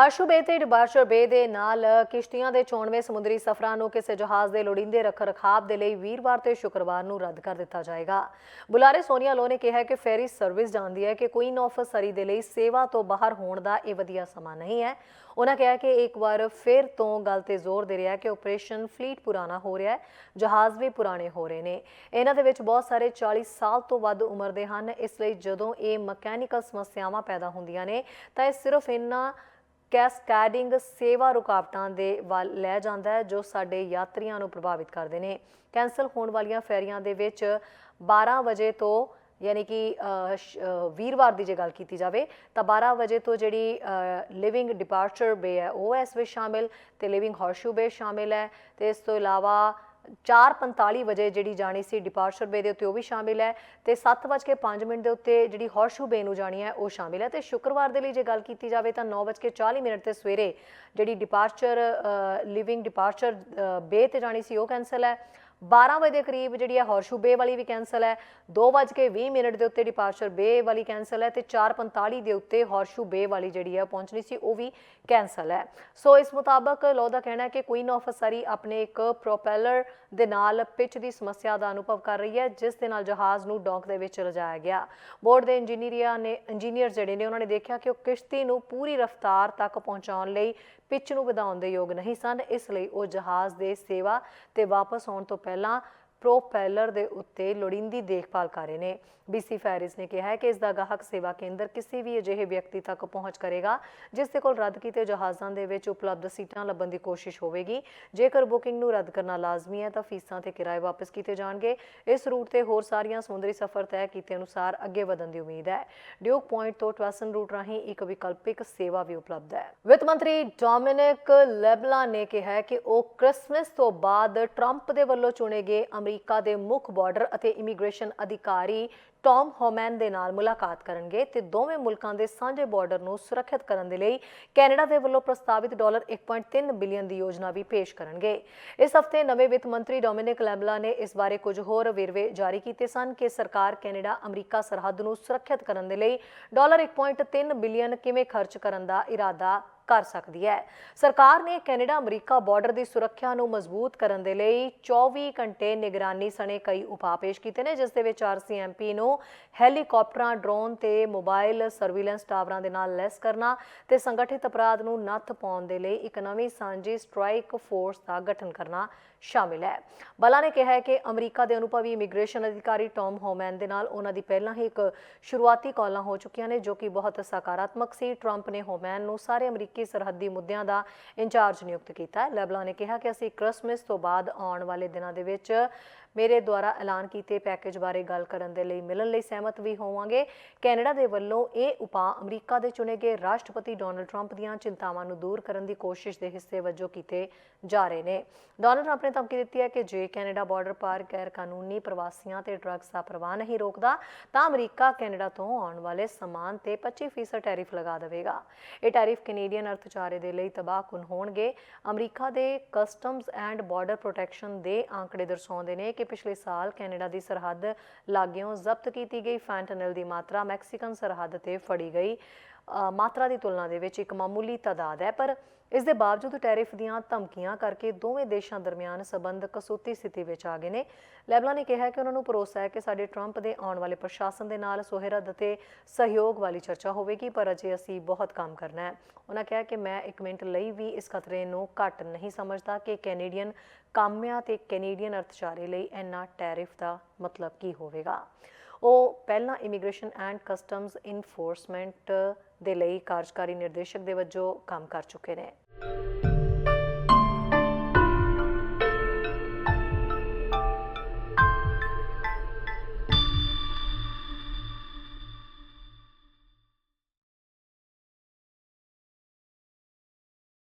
ਹਰਸ਼ੂ ਬੇ ਤੇ ਡਿਬਾਰਚਰ ਦੇ ਨਾਲ ਕਿਸ਼ਤੀਆਂ ਦੇ 94 ਸਮੁੰਦਰੀ ਸਫ਼ਰਾਂ ਨੂੰ ਕਿਸੇ ਜਹਾਜ਼ ਦੇ ਲੋੜੀਂਦੇ ਰੱਖ ਰਖਾਵ ਦੇ ਲਈ ਵੀਰਵਾਰ ਤੇ ਸ਼ੁੱਕਰਵਾਰ ਨੂੰ ਰੱਦ ਕਰ ਦਿੱਤਾ ਜਾਏਗਾ। ਬੁਲਾਰੇ ਸੋਨੀਆ ਲੋ ਨੇ ਕਿਹਾ ਕਿ ਫੈਰੀ ਸਰਵਿਸ ਜਾਣਦੀ ਹੈ ਕਿ ਕੁਈਨ ਆਫ ਸਰੀ ਦੇ ਲਈ ਸੇਵਾ ਤੋਂ ਬਾਹਰ ਹੋਣ ਦਾ ਇਹ ਵਧੀਆ ਸਮਾਂ ਨਹੀਂ ਹੈ। ਉਹਨਾਂ ਕਿਹਾ ਕਿ ਇੱਕ ਵਾਰ ਫਿਰ ਤੋਂ ਗੱਲ ਤੇ ਜ਼ੋਰ ਦੇ ਰਿਹਾ ਕਿ ਆਪਰੇਸ਼ਨ ਫਲੀਟ ਪੁਰਾਣਾ ਹੋ ਰਿਹਾ ਹੈ, ਜਹਾਜ਼ ਵੀ ਪੁਰਾਣੇ ਹੋ ਰਹੇ ਨੇ। ਇਹਨਾਂ ਦੇ ਵਿੱਚ ਬਹੁਤ ਸਾਰੇ 40 ਸਾਲ ਤੋਂ ਵੱਧ ਉਮਰ ਦੇ ਹਨ। ਇਸ ਲਈ ਜਦੋਂ ਇਹ ਮਕੈਨੀਕਲ ਸਮੱਸਿਆਵਾਂ ਪੈਦਾ ਹੁੰਦੀਆਂ ਨੇ, ਤਾਂ ਇਹ ਸਿਰਫ ਇਹਨਾਂ ਕੈਸਕੈਡਿੰਗ ਸੇਵਾ ਰੁਕਾਵਟਾਂ ਦੇ ਵੱਲ ਲੈ ਜਾਂਦਾ ਹੈ, ਜੋ ਸਾਡੇ ਯਾਤਰੀਆਂ ਨੂੰ ਪ੍ਰਭਾਵਿਤ ਕਰਦੇ ਨੇ। ਕੈਂਸਲ ਹੋਣ ਵਾਲੀਆਂ ਫੈਰੀਆਂ ਦੇ ਵਿੱਚ 12 ਵਜੇ ਤੋਂ ਯਾਨੀ ਕਿ ਸ਼- ਵੀਰਵਾਰ ਦੀ ਜੇ ਗੱਲ ਕੀਤੀ ਜਾਵੇ, ਤਾਂ 12 ਵਜੇ ਤੋਂ ਜਿਹੜੀ ਲਿਵਿੰਗ ਡਿਪਾਰਚਰ ਬੇ ਹੈ, ਉਹ ਇਸ ਵਿੱਚ ਸ਼ਾਮਿਲ ਤੇ ਲਿਵਿੰਗ ਹਾਰਸ਼ੂ ਬੇ ਸ਼ਾਮਿਲ ਹੈ। ਤੇ ਇਸ ਤੋਂ ਇਲਾਵਾ 4:45 ਵਜੇ ਜਿਹੜੀ ਜਾਣੀ ਸੀ ਡਿਪਾਰਚਰ ਬੇ ਦੇ ਉੱਤੇ ਉਹ ਵੀ ਸ਼ਾਮਿਲ ਹੈ ਤੇ 7:05 ਮਿੰਟ ਦੇ ਉੱਤੇ ਜਿਹੜੀ ਹਾਰਸ਼ੂ ਬੇ ਨੂੰ ਜਾਣੀ ਹੈ, ਉਹ ਸ਼ਾਮਿਲ ਹੈ ਤੇ ਸ਼ੁੱਕਰਵਾਰ ਦੇ ਲਈ ਜੇ ਗੱਲ ਕੀਤੀ ਜਾਵੇ ਤਾਂ 9:40 ਮਿੰਟ ਤੇ ਸਵੇਰੇ ਜਿਹੜੀ ਡਿਪਾਰਚਰ ਲਿਵਿੰਗ ਡਿਪਾਰਚਰ ਬੇ ਤੇ ਜਾਣੀ ਸੀ ਉਹ ਕੈਨਸਲ ਹੈ। 12 ਵਜੇ ਦੇ ਕਰੀਬ ਜਿਹੜੀ ਹੈ ਹਾਰਸ਼ੂ ਬੇ ਵਾਲੀ ਵੀ ਕੈਨਸਲ ਹੈ। 2:20 ਮਿੰਟ ਦੇ ਉੱਤੇ ਡਿਪਾਰਚਰ ਬੇ ਵਾਲੀ ਕੈਨਸਲ ਹੈ ਤੇ 4:45 ਦੇ ਉੱਤੇ ਹਾਰਸ਼ੂ ਬੇ ਵਾਲੀ ਜਿਹੜੀ ਹੈ ਪਹੁੰਚਣੀ ਸੀ, ਉਹ ਵੀ ਕੈਨਸਲ ਹੈ। ਸੋ ਇਸ ਮੁਤਾਬਕ ਲੋ ਦਾ ਕਹਿਣਾ ਹੈ ਕਿ ਕੁਈਨ ਆਫ ਸਰੀ ਆਪਣੇ ਇੱਕ ਪ੍ਰੋਪੈਲਰ ਦੇ ਨਾਲ ਪਿਚ ਦੀ ਸਮੱਸਿਆ ਦਾ ਅਨੁਭਵ ਕਰ ਰਹੀ ਹੈ, ਜਿਸ ਦੇ ਨਾਲ ਜਹਾਜ਼ ਨੂੰ ਡੌਕ ਦੇ ਵਿੱਚ ਲਿਜਾਇਆ ਗਿਆ। ਬੋਰਡ ਦੇ ਇੰਜੀਨੀਅਰਾਂ ਨੇ ਇੰਜੀਨੀਅਰ ਜਿਹੜੇ ਨੇ, ਉਹਨਾਂ ਨੇ ਦੇਖਿਆ ਕਿ ਉਹ ਕਿਸ਼ਤੀ ਨੂੰ ਪੂਰੀ ਰਫ਼ਤਾਰ ਤੱਕ ਪਹੁੰਚਾਉਣ ਲਈ ਪਿਚ ਨੂੰ ਵਧਾਉਣ ਦੇ ਯੋਗ ਨਹੀਂ ਸਨ, ਇਸ ਲਈ ਉਹ ਜਹਾਜ਼ ਦੇ ਸੇਵਾ ਤੇ ਵਾਪਸ ਆਉਣ ਤੋਂ ਪਹਿਲਾਂ ਪ੍ਰੋਪੈਲਰ ਦੇ ਉੱਤੇ ਲੋੜੀਂਦੀ ਦੇਖਭਾਲ ਕਰ ਰਹੇ ਨੇ। ਬੀਸੀ ਫੈਰਿਸ ਨੇ ਕਿਹਾ ਹੈ ਕਿ ਇਸ ਦਾ ਗਾਹਕ ਸੇਵਾ ਕੇਂਦਰ ਕਿਸੇ ਵੀ ਅਜਿਹੇ ਵਿਅਕਤੀ ਤੱਕ ਪਹੁੰਚ ਕਰੇਗਾ, ਜਿਸ ਦੇ ਕੋਲ ਰੱਦ ਕੀਤੇ ਜਹਾਜ਼ਾਂ ਦੇ ਵਿੱਚ ਉਪਲਬਧ ਸੀਟਾਂ ਲੱਭਣ ਦੀ ਕੋਸ਼ਿਸ਼ ਹੋਵੇਗੀ। ਜੇਕਰ ਬੁਕਿੰਗ ਨੂੰ ਰੱਦ ਕਰਨਾ ਲਾਜ਼ਮੀ ਹੈ, ਤਾਂ ਫੀਸਾਂ ਤੇ ਕਿਰਾਏ ਵਾਪਸ ਕੀਤੇ ਜਾਣਗੇ। ਇਸ ਰੂਟ ਤੇ ਹੋਰ ਸਾਰੀਆਂ ਸਮੁੰਦਰੀ ਸਫ਼ਰ ਤੈਅ ਕੀਤੇ ਅਨੁਸਾਰ ਅੱਗੇ ਵਧਣ ਦੀ ਉਮੀਦ ਹੈ। ਡਿਊਕ ਪੁਆਇੰਟ ਤੋਂ ਟਵੈਸਨ ਰੂਟ ਰਾਹੀਂ ਇੱਕ ਵਿਕਲਪਿਕ ਸੇਵਾ ਵੀ ਉਪਲਬਧ ਹੈ। ਵਿੱਤ ਮੰਤਰੀ ਡੋਮਿਨਿਕ ਲੈਬਲਾ ਨੇ ਕਿਹਾ ਕਿ ਉਹ ਕ੍ਰਿਸਮਸ ਤੋਂ ਬਾਅਦ ਟਰੰਪ ਦੇ ਵੱਲੋਂ ਚੁਣੇ ਗਏ ਅਮਰੀਕਾ ਦੇ ਮੁੱਖ ਬਾਰਡਰ ਅਤੇ ਇਮੀਗ੍ਰੇਸ਼ਨ ਅਧਿਕਾਰੀ ਟੌਮ ਹੋਮੈਨ ਦੇ ਨਾਲ ਮੁਲਾਕਾਤ ਕਰਨਗੇ ਤੇ ਦੋਵੇਂ ਮੁਲਕਾਂ ਦੇ ਸਾਂਝੇ ਬਾਰਡਰ ਨੂੰ ਸੁਰੱਖਿਅਤ ਕਰਨ ਦੇ ਲਈ ਕੈਨੇਡਾ ਦੇ ਵੱਲੋਂ ਪ੍ਰਸਤਾਵਿਤ ਡਾਲਰ 1.3 ਬਿਲੀਅਨ ਦੀ ਯੋਜਨਾ ਵੀ ਪੇਸ਼ ਕਰਨਗੇ। ਇਸ ਹਫ਼ਤੇ ਨਵੇਂ ਵਿੱਤ ਮੰਤਰੀ ਡੋਮਿਨਿਕ ਲੈਬਲਾ ਨੇ ਇਸ ਬਾਰੇ ਕੁਝ ਹੋਰ ਵੇਰਵੇ ਜਾਰੀ ਕੀਤੇ ਸਨ ਕਿ ਸਰਕਾਰ ਕੈਨੇਡਾ ਅਮਰੀਕਾ ਸਰਹੱਦ ਨੂੰ ਸੁਰੱਖਿਅਤ ਕਰਨ ਦੇ ਲਈ ਡਾਲਰ 1.3 ਬਿਲੀਅਨ ਕਿਵੇਂ ਖਰਚ ਕਰਨ ਦਾ ਇਰਾਦਾ ਕਰ ਸਕਦੀ ਹੈ। ਸਰਕਾਰ ਨੇ ਕੈਨੇਡਾ ਅਮਰੀਕਾ ਬਾਰਡਰ ਦੀ ਸੁਰੱਖਿਆ ਨੂੰ ਮਜ਼ਬੂਤ ਕਰਨ ਦੇ ਲਈ 24 ਘੰਟੇ ਨਿਗਰਾਨੀ ਸਣੇ ਕਈ ਉਪਾਅ ਪੇਸ਼ ਕੀਤੇ ਨੇ, ਜਿਸ ਦੇ ਵਿੱਚ ਆਰਸੀਐਮਪੀ ਨੂੰ ਹੈਲੀਕਾਪਟਰਾਂ, ਡਰੋਨ ਤੇ ਮੋਬਾਈਲ ਸਰਵੀਲੈਂਸ ਟਾਵਰਾਂ ਦੇ ਨਾਲ ਲੈਸ ਕਰਨਾ ਤੇ ਸੰਗਠਿਤ ਅਪਰਾਧ ਨੂੰ ਨੱਥ ਪਾਉਣ ਦੇ ਲਈ ਇੱਕ ਨਵੀਂ ਸਾਂਝੀ ਸਟ੍ਰਾਈਕ ਫੋਰਸ ਦਾ ਗਠਨ ਕਰਨਾ ਸ਼ਾਮਿਲ ਹੈ। ਬਲਾ ਨੇ ਕਿਹਾ ਹੈ ਕਿ ਅਮਰੀਕਾ ਦੇ ਅਨੁਭਵੀ ਇਮੀਗ੍ਰੇਸ਼ਨ ਅਧਿਕਾਰੀ ਟੌਮ ਹੋਮੈਨ ਦੇ ਨਾਲ ਉਹਨਾਂ ਦੀ ਪਹਿਲਾਂ ਹੀ ਇੱਕ ਸ਼ੁਰੂਆਤੀ ਕਾਲਾਂ ਹੋ ਚੁੱਕੀਆਂ ਨੇ, ਜੋ ਕਿ ਬਹੁਤ ਸਕਾਰਾਤਮਕ ਸੀ। ਟਰੰਪ ਨੇ ਹੋਮੈਨ ਨੂੰ ਸਾਰੇ ਅਮਰੀਕੀ ਸਰਹੱਦੀ ਮੁੱਦਿਆਂ ਦਾ ਇੰਚਾਰਜ ਨਿਯੁਕਤ ਕੀਤਾ। ਹੈ ਲੈਬਲਾ ਨੇ ਕਿਹਾ ਕਿ ਅਸੀਂ ਕ੍ਰਿਸਮਸ ਤੋਂ ਬਾਅਦ ਆਉਣ ਵਾਲੇ ਦਿਨਾਂ ਦੇ ਵਿੱਚ ਮੇਰੇ ਦੁਆਰਾ ਐਲਾਨ ਕੀਤੇ ਪੈਕੇਜ ਬਾਰੇ ਗੱਲ ਕਰਨ ਦੇ ਲਈ ਮਿਲਣ ਲਈ ਸਹਿਮਤ ਵੀ ਹੋਵਾਂਗੇ। ਕੈਨੇਡਾ ਦੇ ਵੱਲੋਂ ਇਹ ਉਪਾਅ ਅਮਰੀਕਾ ਦੇ ਚੁਣੇ ਗਏ ਰਾਸ਼ਟਰਪਤੀ ਡੋਨਲਡ ਟਰੰਪ ਦੀਆਂ ਚਿੰਤਾਵਾਂ ਨੂੰ ਦੂਰ ਕਰਨ ਦੀ ਕੋਸ਼ਿਸ਼ ਦੇ ਹਿੱਸੇ ਵਜੋਂ ਕੀਤੇ ਜਾ ਰਹੇ ਨੇ। ਡੋਨਲਡ ਟਰੰਪ ਨੇ ਧਮਕੀ ਦਿੱਤੀ ਹੈ ਕਿ ਜੇ ਕੈਨੇਡਾ ਬਾਰਡਰ ਪਾਰ ਗੈਰ ਕਾਨੂੰਨੀ ਪ੍ਰਵਾਸੀਆਂ ਤੇ ਡਰੱਗਸ ਦਾ ਪ੍ਰਵਾਹ ਨਹੀਂ ਰੋਕਦਾ, ਤਾਂ ਅਮਰੀਕਾ ਕੈਨੇਡਾ ਤੋਂ ਆਉਣ ਵਾਲੇ ਸਮਾਨ ਤੇ 25% ਟੈਰਿਫ ਲਗਾ ਦੇਵੇਗਾ। ਇਹ ਟੈਰਿਫ ਕੈਨੇਡੀਅਨ ਅਰਥਚਾਰੇ ਦੇ ਲਈ ਤਬਾਹਕੁਨ ਹੋਣਗੇ। ਅਮਰੀਕਾ ਦੇ ਕਸਟਮਜ਼ ਐਂਡ ਬਾਰਡਰ ਪ੍ਰੋਟੈਕਸ਼ਨ ਦੇ ਆંકੜੇ ਦਰਸਾਉਂਦੇ ਨੇ ਕਿ ਪਿਛਲੇ ਸਾਲ ਕੈਨੇਡਾ ਦੀ ਸਰਹੱਦ ਲਾਗਿਓਂ ਜ਼ਬਤ ਕੀਤੀ ਗਈ। ਫੈਂਟਨਲ ਦੀ ਮਾਤਰਾ ਮੈਕਸੀਕਨ ਸਰਹੱਦ ਤੇ ਫੜੀ ਗਈ। ਮਾਤਰਾ ਦੀ ਤੁਲਨਾ ਦੇ ਵਿੱਚ ਇੱਕ ਮਾਮੂਲੀ ਤਾਦਾਦ ਹੈ, ਪਰ ਇਸ ਦੇ ਬਾਵਜੂਦ ਟੈਰਿਫ ਦੀਆਂ ਧਮਕੀਆਂ ਕਰਕੇ ਦੋਵੇਂ ਦੇਸ਼ਾਂ ਦਰਮਿਆਨ ਸਬੰਧ ਕਸੂਤੀ ਸਥਿਤੀ ਵਿੱਚ ਆ ਗਏ ਨੇ। ਲੈਬਲਾ ਨੇ ਕਿਹਾ ਕਿ ਉਹਨਾਂ ਨੂੰ ਭਰੋਸਾ ਹੈ ਕਿ ਸਾਡੇ ਟਰੰਪ ਦੇ ਆਉਣ ਵਾਲੇ ਪ੍ਰਸ਼ਾਸਨ ਦੇ ਨਾਲ ਸੁਹਿਰਦ ਅਤੇ ਸਹਿਯੋਗ ਵਾਲੀ ਚਰਚਾ ਹੋਵੇਗੀ, ਪਰ ਅਜੇ ਅਸੀਂ ਬਹੁਤ ਕੰਮ ਕਰਨਾ ਹੈ। ਉਹਨਾਂ ਕਿਹਾ ਕਿ ਮੈਂ ਇੱਕ ਮਿੰਟ ਲਈ ਵੀ ਇਸ ਖਤਰੇ ਨੂੰ ਘੱਟ ਨਹੀਂ ਸਮਝਦਾ ਕਿ ਕੈਨੇਡੀਅਨ ਕਾਮਿਆਂ ਤੇ ਕੈਨੇਡੀਅਨ ਅਰਥਚਾਰੇ ਲਈ ਇੰਨਾ ਟੈਰਿਫ ਦਾ ਮਤਲਬ ਕੀ ਹੋਵੇਗਾ। ਉਹ ਪਹਿਲਾਂ ਇਮੀਗ੍ਰੇਸ਼ਨ ਐਂਡ ਕਸਟਮਸ ਇਨਫੋਰਸਮੈਂਟ ਦੇ ਲਈ ਕਾਰਜਕਾਰੀ ਨਿਰਦੇਸ਼ਕ ਦੇ ਵਜੋਂ ਕੰਮ ਕਰ ਚੁੱਕੇ ਨੇ।